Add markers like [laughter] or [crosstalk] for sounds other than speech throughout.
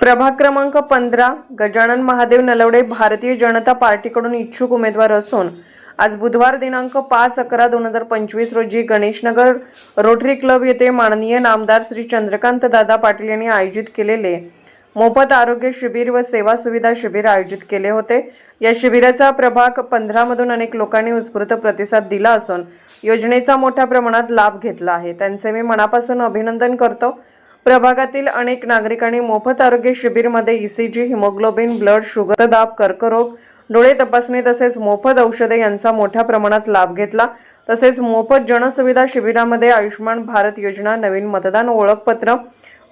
प्रभाग क्रमांक पंधरा गजानन महादेव नलवडे भारतीय जनता पार्टीकडून इच्छुक उमेदवार असून आज बुधवार दिनांक पाच अकरा दोन हजार पंचवीस रोजी गणेशनगर रोटरी क्लब येथे माननीय नामदार श्री चंद्रकांत दादा पाटील यांनी आयोजित केलेले मोफत आरोग्य शिबिर व सेवा सुविधा शिबिर आयोजित केले होते. या शिबिराचा प्रभाग पंधरामधून अनेक लोकांनी उत्स्फूर्त प्रतिसाद दिला असून योजनेचा मोठ्या प्रमाणात लाभ घेतला आहे. त्यांचे मी मनापासून अभिनंदन करतो. प्रभागातील अनेक नागरिकांनी मोफत आरोग्य शिबिरमध्ये ईसीजी हिमोग्लोबिन ब्लड शुगर दाब कर्करोग डोळे तपासणी तसेच मोफत औषधे यांचा मोठ्या प्रमाणात लाभ घेतला. तसेच मोफत जनसुविधा शिबिरामध्ये आयुष्यमान भारत योजना नवीन मतदान ओळखपत्र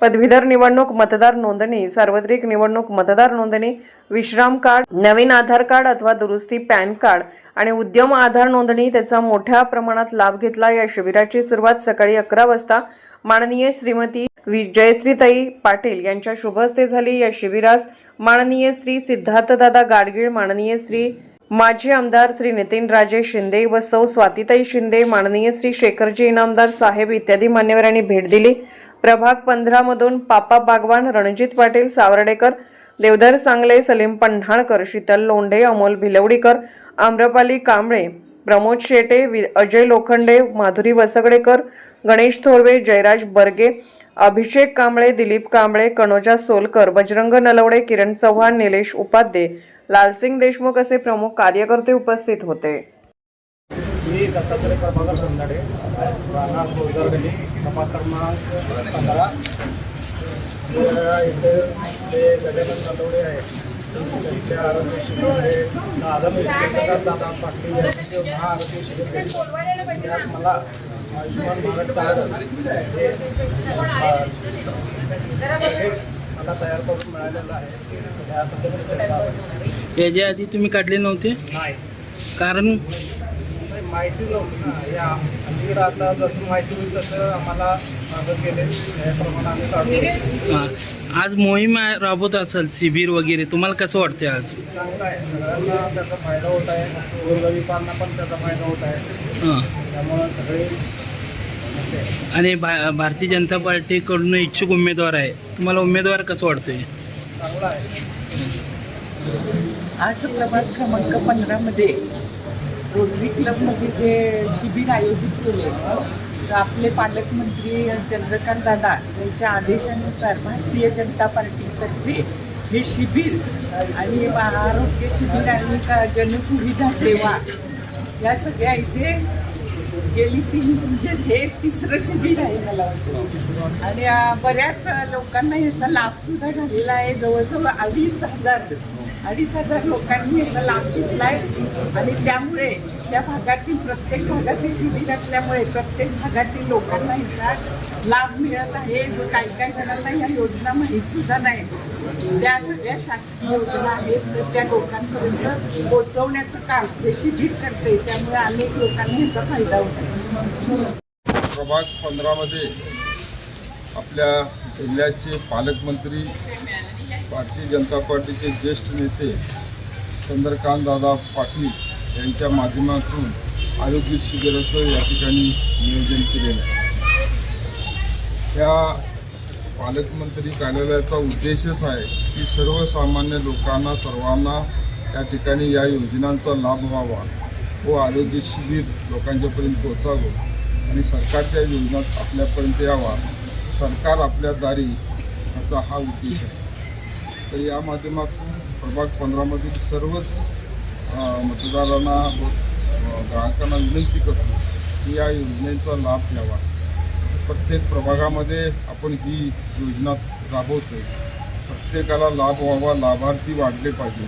पदवीधर निवडणूक मतदार नोंदणी सार्वत्रिक निवडणूक मतदार नोंदणी विश्राम कार्ड नवीन आधार कार्ड अथवा दुरुस्ती पॅन कार्ड आणि उद्यम आधार नोंदणी त्याचा मोठ्या प्रमाणात लाभ घेतला. या शिबिराची सुरुवात सकाळी अकरा वाजता माननीय श्रीमती जयश्रीताई पाटील यांच्या शुभहस्ते झाली या शिबिरास माननीय श्री सिद्धार्थदादा गाडगीळ माननीय श्री माजी आमदार श्री नितीनराजे शिंदे व सौ स्वातीताई शिंदे माननीय श्री शेखरजी इनामदार साहेब इत्यादी मान्यवरांनी भेट दिली. प्रभाग पंधरामधून पापा बागवान रणजित पाटील सावर्डेकर देवधर सांगले सलीम पन्हाळकर शीतल लोंढे अमोल भिलवडीकर आम्रपाली कांबळे प्रमोद शेटे वि- अजय लोखंडे माधुरी वसगडेकर गणेश थोरवे जयराज बर्गे अभिषेक कांबळे दिलीप कांबळे कनोजा सोलकर बजरंग नलवडे किरण चव्हाण निलेश उपाध्ये लालसिंग देशमुख असे प्रमुख कार्यकर्ते उपस्थित होते. मी दत्तात्रय प्रभाकर धंदाडे राहणार रोजगार गली प्रभाग क्रमांक पंधरा. इथे ते गजानन नलवडे आहेत त्यांच्या आरोग्य शिबिरमध्ये दादा दादा पाटील यांचे महाआरोग्य शिबिर मला आयुष्यमान भारत कार्ड हे मला तयार करून मिळालेलं आहे. याच्या आधी तुम्ही काढले नव्हते? नाही. कारण? नाही, माहितीच नव्हती ना. या अलीकडं आता जसं माहिती होईल तसं आम्हाला सांगत गेले त्याप्रमाणे आम्ही काढतो हा, आज मोहीम आहे- राबवत असेल शिबिर वगैरे. तुम्हाला कसं वाटते आज? चांगलं आहे. सगळ्यांना त्याचा फायदा होत आहे. गोरगरिबांना पण त्याचा फायदा होत आहे. हां. त्यामुळं सगळे आणि भा भारतीय जनता पार्टीकडून इच्छुक उमेदवार आहे. तुम्हाला उमेदवार कसं वाटतोय? आहे. आज प्रभाग क्रमांक पंधरामध्ये रोटरी क्लबमध्ये जे शिबिर आयोजित केले तर आपले पालकमंत्री चंद्रकांत दादा यांच्या आदेशानुसार भारतीय जनता पार्टीतर्फे हे शिबिर आणि आरोग्य शिबिर आणि का जनसुविधा सेवा या सगळ्या इथे गेली तीन म्हणजे हे तिसरं शिबिर आहे मला वाटतं. आणि बऱ्याच लोकांना याचा लाभ सुद्धा झालेला आहे. जवळजवळ अडीच हजार अडीच हजार लोकांनी याचा लाभ घेतला आहे आणि त्यामुळे त्या भागातील प्रत्येक भागातील शिबिर असल्यामुळे प्रत्येक भागातील लोकांना याचा लाभ मिळत आहे व काही काही जणांना या योजना माहीत सुद्धा नाही. त्या सगळ्या शासकीय योजना आहेत तर त्या लोकांपर्यंत पोहोचवण्याचं काम हे शिबिर करते त्यामुळे अनेक लोकांना याचा फायदा होतो प्रभाग पंधरामध्ये आपल्या जिल्ह्याचे पालकमंत्री भारतीय जनता पार्टीचे ज्येष्ठ नेते चंद्रकांत दादा पाटील यांच्या माध्यमातून आरोग्य शिबिराचं या ठिकाणी नियोजन केलेलं आहे. त्या पालकमंत्री कार्यालयाचा उद्देशच आहे की सर्वसामान्य लोकांना सर्वांना या ठिकाणी या योजनांचा लाभ व्हावा व आरोग्य शिबिर लोकांच्यापर्यंत पोहोचावं आणि सरकारच्या योजना आपल्यापर्यंत यावा. सरकार आपल्या दारी याचा हा उद्देश आहे. तर या माध्यमातून प्रभाग पंधरामधील सर्वच मतदारांना ग्राहकांना विनंती करतो की या योजनेचा लाभ घ्यावा. प्रत्येक प्रभागामध्ये आपण ही योजना राबवतोय. प्रत्येकाला लाभ व्हावा लाभार्थी वाढले पाहिजे.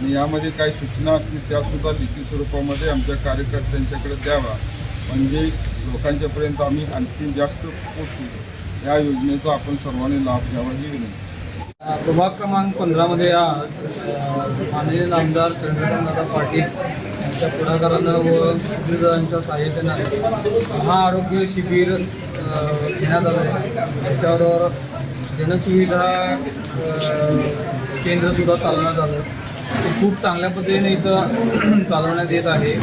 आणि यामध्ये काही सूचना असतील त्यासुद्धा लिखित स्वरूपामध्ये आमच्या कार्यकर्त्यांच्याकडे द्यावा म्हणजे लोकांच्यापर्यंत आम्ही आणखी जास्त पोचू या योजनेचा आपण सर्वांनी लाभ घ्यावा ही विनंती. प्रभाग क्रमांक पंधरामध्ये आज अ, माननीय नामदार चंद्रकांतदादा पाटील यांच्या पुढाकारानं व सुप्रीदारांच्या सहाय्यतेनं महाआरोग्य शिबिर घेण्यात आलं आहे. त्याच्यावर जनसुविधा केंद्रसुद्धा चालवण्यात आलं. ते खूप चांगल्या पद्धतीने इथं [clears throat] चालवण्यात येत आहे.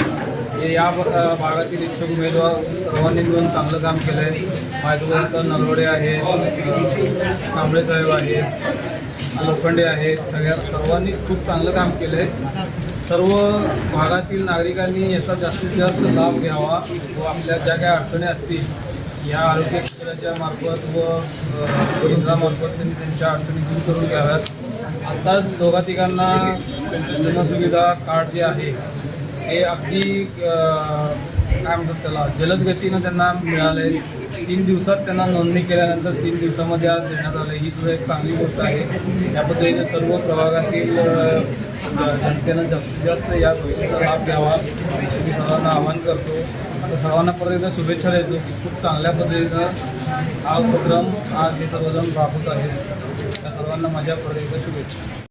या भागातील इच्छुक उमेदवार सर्वांनी मिळून चांगलं काम केलं आहे माझ्यासोबत नलवडे आहेत कांबळे साहेब आहेत लोखंडे आहेत सगळ्या सर्वांनी खूप चांगलं काम केलं आहे सर्व भागातील नागरिकांनी याचा जास्तीत जास्त लाभ घ्यावा व आपल्या ज्या काही अडचणी असतील या आरोग्य केंद्राच्या मार्फत व केंद्रामार्फत त्यांनी त्यांच्या अडचणी दूर करून घ्याव्यात. आत्ताच दोघा तिघांना जनसुविधा कार्ड जे आहे हे अगदी काय म्हणतात त्याला जलद गतीनं त्यांना मिळालं आहे तीन दिवसात त्यांना नोंदणी केल्यानंतर तीन दिवसामध्ये आज देण्यात आलं ही सुद्धा एक चांगली गोष्ट आहे. या पद्धतीने सर्व प्रभागातील जनतेनं जास्तीत जास्त या गोष्टीचा लाभ घ्यावा. अशी मी सर्वांना आवाहन करतो. आता सर्वांना परत एकदा शुभेच्छा देतो की खूप चांगल्या पद्धतीनं हा उपक्रम आज हे सर्वजण राबवत आहेत. त्या सर्वांना माझ्या परत एकदा शुभेच्छा.